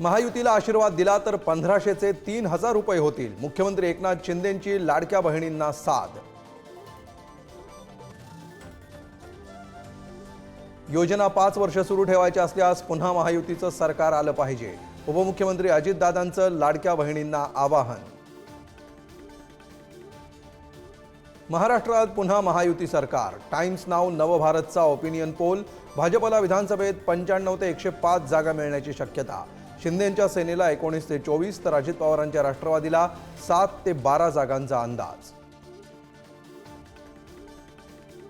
महायुतीला आशीर्वाद दिला तर पंधराशेचे तीन हजार रुपये होतील. मुख्यमंत्री एकनाथ शिंदेंची लाडक्या बहिणींना साथ. योजना पाच वर्ष सुरू ठेवायच्या असल्यास पुन्हा महायुतीचं सरकार आलं पाहिजे. उपमुख्यमंत्री अजितदादांचं लाडक्या बहिणींना आवाहन. महाराष्ट्रात पुन्हा महायुती सरकार. टाइम्स नाव नवभारतचा ओपिनियन पोल भाजपला विधानसभेत पंच्याण्णव ते एकशे पाच जागा मिळण्याची शक्यता. शिंदेंच्या सेनेला एकोणीस ते चोवीस तर अजित पवारांच्या राष्ट्रवादीला सात ते बारा जागांचा अंदाज.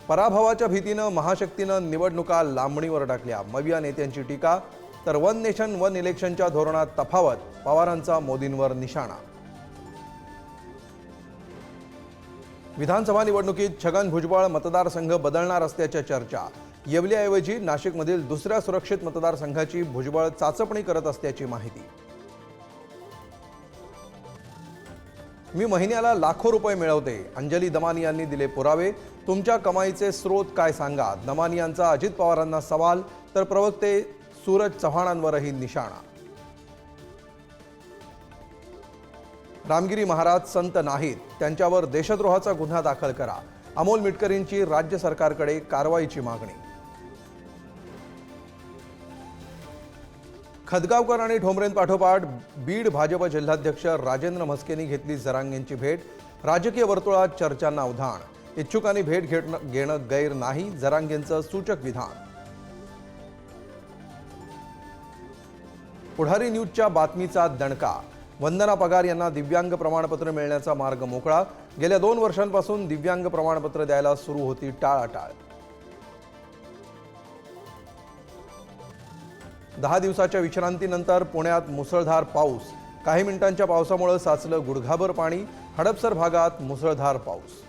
पराभवाच्या भीतीनं महाशक्तीनं निवडणुका लांबणीवर टाकल्या. मविया नेत्यांची टीका तर वन नेशन वन इलेक्शनच्या धोरणात तफावत पवारांचा मोदींवर निशाणा. विधानसभा निवडणुकीत छगन भुजबळ मतदारसंघ बदलणार असल्याच्या चर्चा. येवल्याऐवजी नाशिकमधील दुसऱ्या सुरक्षित मतदारसंघाची भुजबळ चाचपणी करत असल्याची माहिती. मी महिन्याला लाखो रुपये मिळवते. अंजली दमानी यांनी दिले पुरावे. तुमच्या कमाईचे स्रोत काय सांगा? दमानी यांचा अजित पवारांना सवाल तर प्रवक्ते सूरज चव्हाणांवरही निशाणा. रामगिरी महाराज संत नाहीत. त्यांच्यावर देशद्रोहाचा गुन्हा दाखल करा. अमोल मिटकरींची राज्य सरकारकडे कारवाईची मागणी. खदगावकर आणि ठोंबरेंपाठोपाठ बीड भाजप जिल्हाध्यक्ष राजेंद्र म्हस्केंनी घेतली जरांगेंची भेट. राजकीय वर्तुळात चर्चांना उधाण. इच्छुकांनी भेट घेणं घेणं गैर नाही जरांगेंचं सूचक विधान. पुढारी न्यूजच्या बातमीचा दणका. वंदना पगार यांना दिव्यांग प्रमाणपत्र मिळण्याचा मार्ग मोकळा. गेल्या दोन वर्षांपासून दिव्यांग प्रमाणपत्र द्यायला सुरू होती टाळाटाळ. दहा दिवसाच्या विश्रांतीनंतर पुण्यात मुसळधार पाऊस. काही मिनिटांच्या पावसामुळे साचलं गुडघाभर पाणी. हडपसर भागात मुसळधार पाऊस.